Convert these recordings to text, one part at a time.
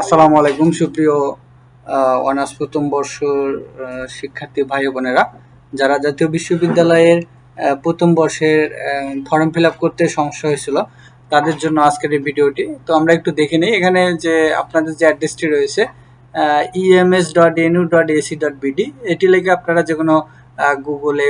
আসসালামু আলাইকুম, সুপ্রিয় অনার্স প্রথম বর্ষর শিক্ষার্থী ভাই বোনেরা। যারা জাতীয় বিশ্ববিদ্যালয়ের প্রথম বর্ষের ফর্ম ফিল করতে সমস্যা হয়েছিল, তাদের জন্য আজকের এই ভিডিওটি। তো আমরা একটু দেখে নিই, এখানে যে আপনাদের যে অ্যাড্রেসটি রয়েছে EMS dot NU dot AC dot BD এটি লেগে আপনারা যে কোনো গুগলে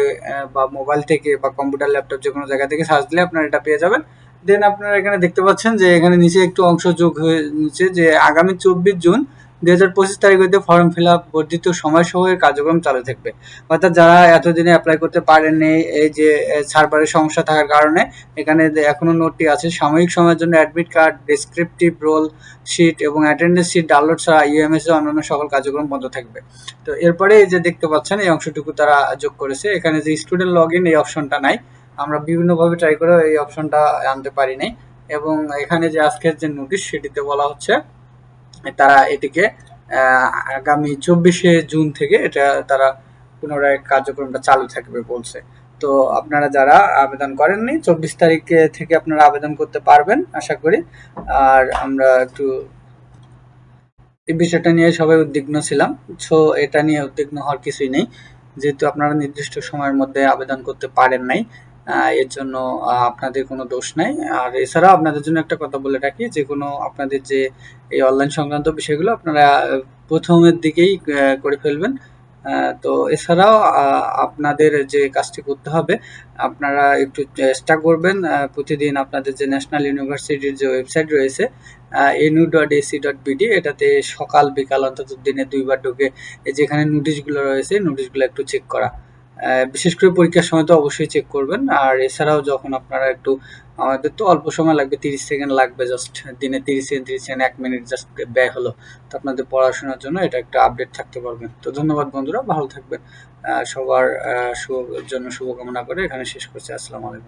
বা মোবাইল থেকে বা কম্পিউটার ল্যাপটপ যে কোনো জায়গা থেকে সার্চ দিলে আপনারা এটা পেয়ে যাবেন। দেন আপনারা এখানে দেখতে পাচ্ছেন যে এখানে নিচে একটু অংশ যোগ হয়েছে যে আগামী চব্বিশ জুন দুই হাজার পঁচিশ তারিখ হইতে ফর্ম ফিল আপ বর্ধিত সময়সহ এর কার্যক্রম চালু থাকবে। অর্থাৎ যারা এতদিনে অ্যাপ্লাই করতে পারেননি এই যে সার্ভারের সমস্যা থাকার কারণে এখানে যে এখনও নোটটি আছে। সাময়িক সময়ের জন্য admit card descriptive roll sheet এবং অ্যাটেন্ডেন্স শিট ডাউনলোড ছাড়া ইউএমএস অন্যান্য সকল কার্যক্রম বন্ধ থাকবে। তো এরপরে এই যে দেখতে পাচ্ছেন, এই অংশটুকু তারা যোগ করেছে। এখানে যে স্টুডেন্ট লগ ইন এই অপশনটা নাই। আমরা বিভিন্নভাবে ট্রাই করে এই অপশনটা আনতে পারি নাই। এবং এখানে যে আজকের যে নোটিশ সেটিতে বলা হচ্ছে, তারা এটিকে আগামী চব্বিশে জুন থেকে এটা তারা পুনরায় কার্যক্রমটা চালু থাকবে বলছে। তো আপনারা যারা আবেদন করেননি, চব্বিশ তারিখ থেকে আপনারা আবেদন করতে পারবেন, আশা করি। আর আমরা একটু এই বিষয়টা নিয়ে সবাই উদ্বিগ্ন ছিলাম। সো এটা নিয়ে উদ্বিগ্ন হওয়ার কিছুই নেই। যেহেতু আপনারা নির্দিষ্ট সময়ের মধ্যে আবেদন করতে পারেন নাই এর জন্য আপনাদের কোনো দোষ নাই। আর এছাড়া আপনাদের জন্য একটা কথা বলে রাখি, যে কোনো আপনাদের যে এই অনলাইন সংক্রান্ত বিষয়গুলো আপনারা প্রথমের দিকেই করে ফেলবেন। তো এছাড়াও আপনাদের যে কাজটি করতে হবে, আপনারা একটু চেষ্টা করবেন প্রতিদিন আপনাদের যে ন্যাশনাল ইউনিভার্সিটির যে ওয়েবসাইট রয়েছে NU dot AC dot BD এটাতে সকাল বিকাল অন্তত দিনে দুইবার ঢুকে যেখানে নোটিশগুলো রয়েছে নোটিশগুলো একটু চেক করা। বিশেষ করে পরীক্ষার সময় তো অবশ্যই চেক করবেন। আর এছাড়াও যখন আপনারা একটু, আমাদের তো অল্প সময় লাগবে, তিরিশ সেকেন্ড লাগবে জাস্ট দিনে তিরিশ সেকেন্ড তিরিশ সেকেন্ড এক মিনিট জাস্ট ব্যয় হলো। তো আপনাদের পড়াশোনার জন্য এটা একটা আপডেট থাকতে পারবেন তো ধন্যবাদ বন্ধুরা, ভালো থাকবেন। সবার শুভ, জন্য শুভকামনা করে এখানে শেষ করছি। আসসালামু আলাইকুম।